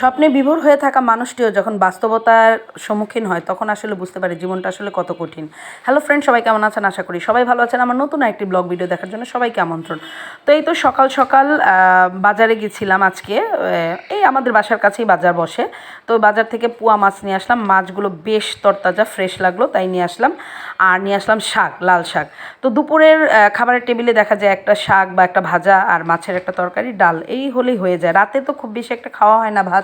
স্বপ্নে বিভোর হয়ে থাকা মানুষটিও যখন বাস্তবতার সম্মুখীন হয়, তখন আসলে বুঝতে পারে জীবনটা আসলে কত কঠিন। হ্যালো ফ্রেন্ড সবাই কেমন আছেন? আশা করি সবাই ভালো আছেন। আমার নতুন একটি ব্লগ ভিডিও দেখার জন্য সবাইকে আমন্ত্রণ। তো এই তো সকাল সকাল বাজারে গেছিলাম আজকে। এই আমাদের বাসার কাছেই বাজার বসে। তো বাজার থেকে পুয়া মাছ নিয়ে আসলাম। মাছগুলো বেশ তরতাজা ফ্রেশ লাগল, তাই নিয়ে আসলাম। আর নিয়ে আসলাম শাক, লাল শাক। তো দুপুরের খাবারের টেবিলে দেখা যায় একটা শাক বা একটা ভাজা আর মাছের একটা তরকারি, ডাল। এই হলেই হয়ে যায়। রাতে তো খুব বেশি একটা খাওয়া হয় না ভাত।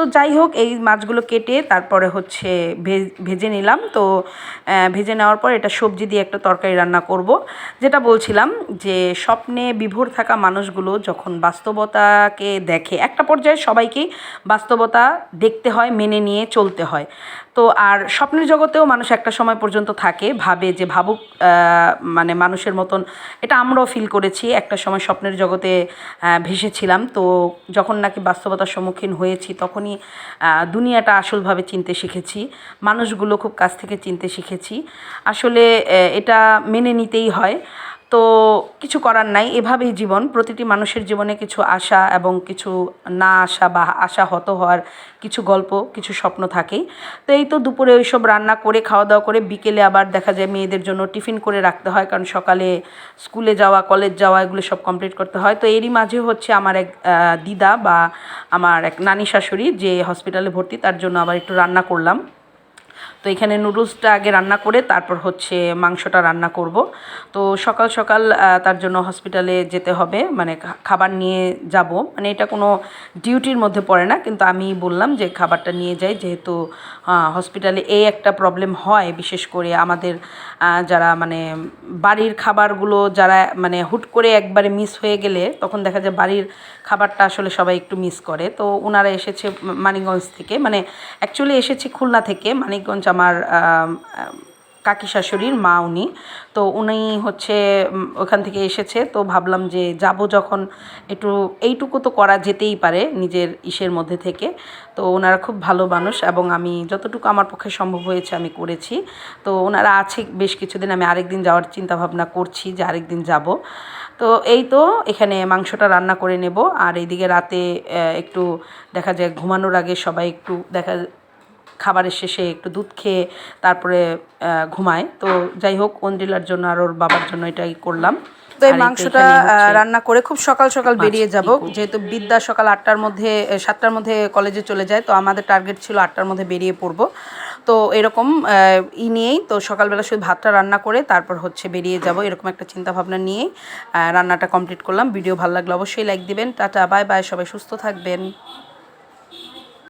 তো যাই হোক, এই মাছগুলো কেটে তারপরে হচ্ছে ভেজে নিলাম। তো ভেজে নেওয়ার পর এটা সবজি দিয়ে একটা তরকারি রান্না করব। যেটা বলছিলাম যে, স্বপ্নে বিভোর থাকা মানুষগুলো যখন বাস্তবতাকে দেখে, একটা পর্যায়ে সবাইকেই বাস্তবতা দেখতে হয়, মেনে নিয়ে চলতে হয়। তো, আর স্বপ্নের জগতেও মানুষ একটা সময় পর্যন্ত থাকে, ভাবে যে, ভাবুক মানে মানুষের মতন। এটা আমরাও ফিল করেছি, একটা সময় স্বপ্নের জগতে ভেসেছিলাম। তো, যখন নাকি বাস্তবতার সম্মুখীন হয়েছি, তখনই আহ, দুনিয়াটা আসলভাবে চিনতে শিখেছি মানুষগুলো খুব কাছ থেকে চিনতে শিখেছি। আসলে এটা মেনে নিতেই হয়। তো কিছু করার নাই। এভাবেই জীবন, প্রতিটি মানুষের জীবনে কিছু আশা এবং কিছু না আসা বা আশা হত হওয়ার কিছু গল্প, কিছু স্বপ্ন থাকেই। তো এই তো দুপুরে ওইসব রান্না করে খাওয়া দাওয়া করে বিকেলে আবার দেখা যায় মেয়েদের জন্য টিফিন করে রাখতে হয় কারণ সকালে স্কুলে যাওয়া, কলেজ যাওয়া, এগুলো সব কমপ্লিট করতে হয়। তো এরই মাঝে হচ্ছে আমার এক দিদা বা আমার এক নানি শাশুড়ি যে হসপিটালে ভর্তি, তার জন্য আবার একটু রান্না করলাম। তো এখানে নুডলসটা আগে রান্না করে তারপর হচ্ছে মাংসটা রান্না করব। তো সকাল সকাল তার জন্য হসপিটালে যেতে হবে মানে খাবার নিয়ে যাব। মানে এটা কোনো ডিউটির মধ্যে পড়ে না, কিন্তু আমি বললাম যে খাবারটা নিয়ে যাই, যেহেতু হসপিটালে এই একটা প্রবলেম হয়, বিশেষ করে আমাদের যারা মানে বাড়ির খাবারগুলো যারা মানে হুট করে একবারে মিস হয়ে গেলে, তখন দেখা যায় বাড়ির খাবারটা আসলে সবাই একটু মিস করে। তো ওনারা এসেছে মানিকগঞ্জ থেকে মানে অ্যাকচুয়ালি এসেছি খুলনা থেকে, মানিকগঞ্জ আমার আম, আম, কাকি শাশুড়ির মা উনি। তো উনি হচ্ছে ওখান থেকে এসেছে। তো ভাবলাম যে যাব যখন একটু এইটুকু তো করা যেতেই পারে নিজের ইসের মধ্যে থেকে। তো ওনারা খুব ভালো মানুষ এবং আমি যতটুকু আমার পক্ষে সম্ভব হয়েছে আমি করেছি। তো ওনারা আছে বেশ কিছুদিন আমি আরেকদিন যাওয়ার চিন্তা ভাবনা করছি যে আরেকদিন যাব। তো এই তো এখানে মাংসটা রান্না করে নেব। আর এইদিকে রাতে একটু দেখা যায় ঘুমানোর আগে সবাই একটু দেখা খাবারের শেষে একটু দুধ খেয়ে তারপরে ঘুমায়। তো যাই হোক অন্দিলার জন্য আর ওর বাবার জন্য এটাই করলাম। তো এই মাংসটা রান্না করে খুব সকাল সকাল বেরিয়ে যাব। যেহেতু বিদ্যা সকাল আটটার মধ্যে সাতটার মধ্যে কলেজে চলে যায় তো আমাদের টার্গেট ছিল আটটার মধ্যে বেরিয়ে পড়ব। তো এরকম ই নিয়েই তো সকালবেলা শুধু ভাতটা রান্না করে তারপর হচ্ছে বেরিয়ে যাব। এরকম একটা চিন্তা ভাবনা নিয়েই রান্নাটা কমপ্লিট করলাম। ভিডিও ভালো লাগলে অবশ্যই লাইক দিবেন। টাটা বাই বাই সবাই সুস্থ থাকবেন।